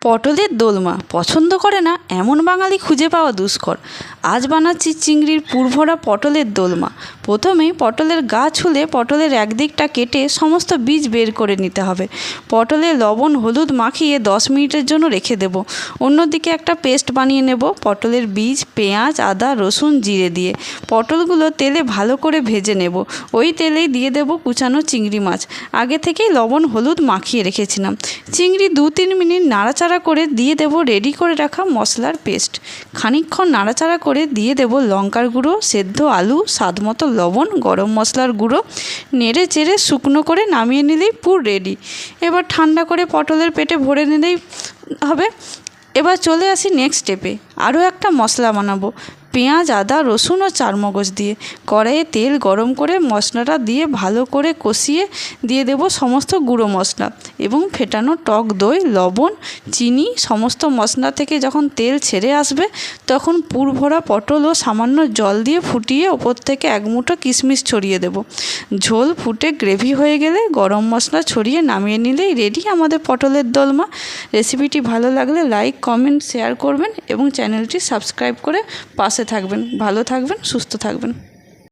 পটলের দোলমা। পছন্দ করে না, এমন বাঙালি খুঁজে পাওয়া দুষ্কর। আজ বানাচ্ছি চিংড়ির পুরভরা পটলের দোলমা। প্রথমেই পটলের গা ছুলে পটলের একদিকটা কেটে সমস্ত বীজ বের করে নিতে হবে। পটলে লবণ, হলুদ মাখিয়ে দশ মিনিটের জন্য রেখে দেব। অন্যদিকে একটা পেস্ট বানিয়ে নেব, পটলের বীজ, পেঁয়াজ, আদা, রসুন, জিরে দিয়ে। পটলগুলো তেলে ভালো করে ভেজে নেব। ওই তেলেই দিয়ে দেব কুচানো চিংড়ি মাছ। আগে থেকেই লবণ, হলুদ মাখিয়ে রেখেছিলাম। চিংড়ি দু তিন মিনিট নাড়াচাড়া করে দিয়ে দেব রেডি করে রাখা মশলার পেস্ট। খানিকক্ষণ নাড়াচাড়া করে দিয়ে দেব লঙ্কার গুঁড়ো, সেদ্ধ আলু স্বাদ মতো লবণ, গরম মশলার গুঁড়ো, নেড়ে চেড়ে শুকনো করে নামিয়ে নিলেই পুর রেডি এবার ঠান্ডা করে পটলের পেটে ভরে নিলেই হবে। এবার চলে আসি নেক্সট স্টেপে আরও একটা মশলা বানাবো। পেঁয়াজ, আদা, রসুন ও চারমগজ দিয়ে। কড়াইয়ে তেল গরম করে মশলাটা দিয়ে ভালো করে কষিয়ে দিয়ে দেব সমস্ত গুঁড়ো মশলা এবং ফেটানো টক দই, লবণ, চিনি, সমস্ত মশলা থেকে যখন তেল ছেড়ে আসবে তখন পুরভরা পটল ও সামান্য জল দিয়ে ফুটিয়ে ওপর থেকে এক মুঠো কিশমিশ ছড়িয়ে দেব। ঝোল ফুটে গ্রেভি হয়ে গেলে গরম মশলা ছড়িয়ে নামিয়ে নিলেই রেডি আমাদের পটলের দলমা। রেসিপিটি ভালো লাগলে লাইক কমেন্ট শেয়ার করবেন এবং চ্যানেলটি সাবস্ক্রাইব করে পাশে থাকবেন ভালো থাকবেন সুস্থ থাকবেন।